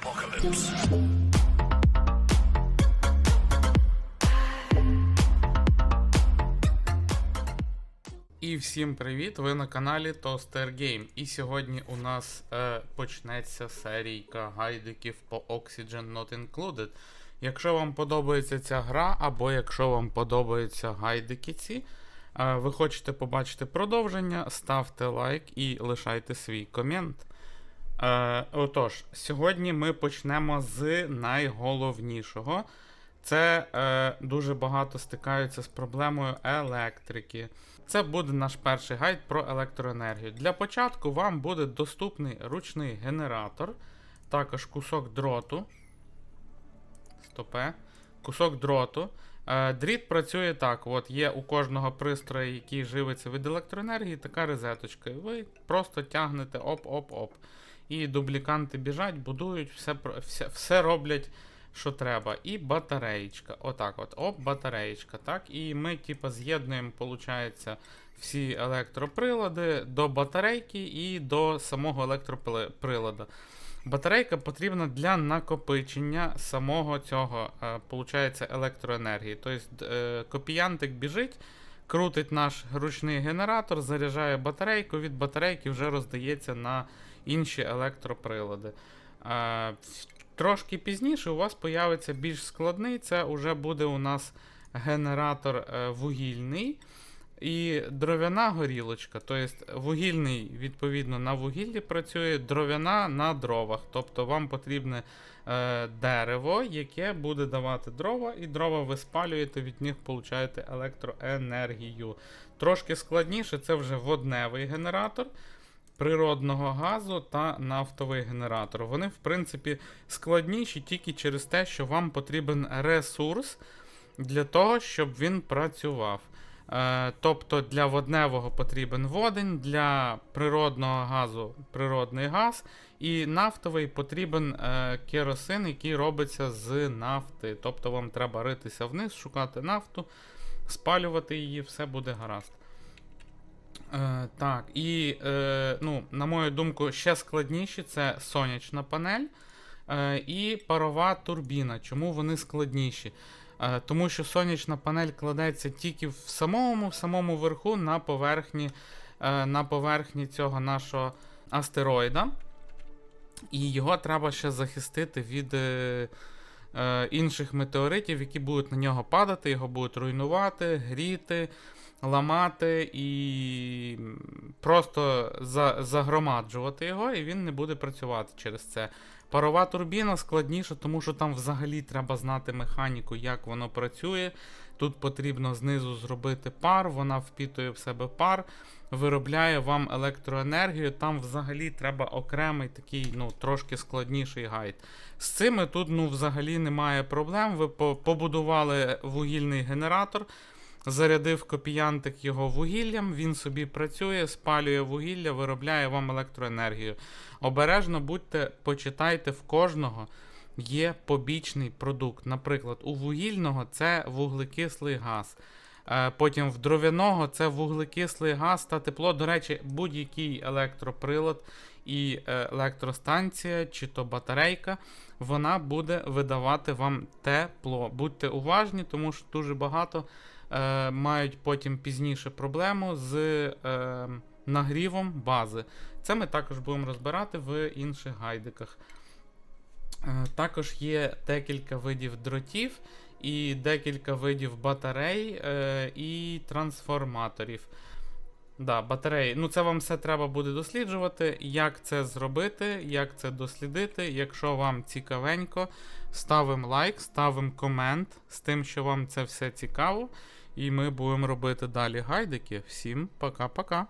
apocalypse. І всім привіт! Ви на каналі Toaster Game. І сьогодні у нас е, почнеться серійка гайдиків по Oxygen Not Included. Якщо вам подобається ця гра, або якщо вам подобаються гайдики ці, е, ви хочете побачити продовження, ставте лайк і лишайте свій комент. Е, отож, сьогодні ми почнемо з найголовнішого. Це е, дуже багато стикаються з проблемою електрики. Це буде наш перший гайд про електроенергію. Для початку вам буде доступний ручний генератор, також кусок дроту. Стопе. Кусок дроту. Е, дріт працює так: от є у кожного пристрою, який живиться від електроенергії, така розеточка. Ви просто тягнете оп-оп-оп. І дубліканти біжать, будують, все, все, все роблять що треба. І батареєчка. Отак от. Оп, батареєчка. Так. І ми, типу, з'єднуємо, виходить, всі електроприлади до батарейки і до самого електроприлада. Батарейка потрібна для накопичення самого цього, е, получається, електроенергії. Тобто е, копіянтик біжить, крутить наш ручний генератор, заряджає батарейку, від батарейки вже роздається на інші електроприлади. Трошки пізніше у вас появиться більш складний. Це вже буде у нас генератор е, вугільний і дров'яна горілочка. Тобто вугільний, відповідно, на вугіллі працює, дров'яна на дровах. Тобто вам потрібне е, дерево, яке буде давати дрова, і дрова ви спалюєте, від них получаєте електроенергію. Трошки складніше, це вже водневий генератор природного газу та нафтовий генератор. Вони, в принципі, складніші тільки через те, що вам потрібен ресурс для того, щоб він працював. Е, тобто для водневого потрібен водень, для природного газу природний газ, і нафтовий потрібен е, керосин, який робиться з нафти. Тобто вам треба ритися вниз, шукати нафту, спалювати її, все буде гаразд. Е, так, і, е, ну, на мою думку, ще складніші це сонячна панель е, і парова турбіна. Чому вони складніші? Е, тому що сонячна панель кладеться тільки в самому, в самому верху на поверхні, е, на поверхні цього нашого астероїда. І його треба ще захистити від е, е, інших метеоритів, які будуть на нього падати, його будуть руйнувати, гріти ламати і просто за, загромаджувати його, і він не буде працювати через це. Парова турбіна складніша, тому що там взагалі треба знати механіку, як воно працює. Тут потрібно знизу зробити пар, вона впітує в себе пар, виробляє вам електроенергію. Там взагалі треба окремий такий, ну, трошки складніший гайд. З цими тут ну, взагалі немає проблем. Ви побудували вугільний генератор. Зарядив копіянтик його вугіллям, він собі працює, спалює вугілля, виробляє вам електроенергію. Обережно будьте, почитайте в кожного є побічний продукт. Наприклад, у вугільного це вуглекислий газ. Е, Потім в дров'яного це вуглекислий газ та тепло. До речі, будь-який електроприлад і е, електростанція чи то батарейка, вона буде видавати вам тепло. Будьте уважні, тому що дуже багато е, мають потім пізніше проблему з е, нагрівом бази. Це ми також будемо розбирати в інших гайдиках. Е, також є декілька видів дротів і декілька видів батарей е, і трансформаторів. Да, батареї. Ну, це вам все треба буде досліджувати, як це зробити, як це дослідити. Якщо вам цікавенько, ставимо лайк, ставимо комент з тим, що вам це все цікаво. І ми будемо робити далі гайдики. Всім пока-пока.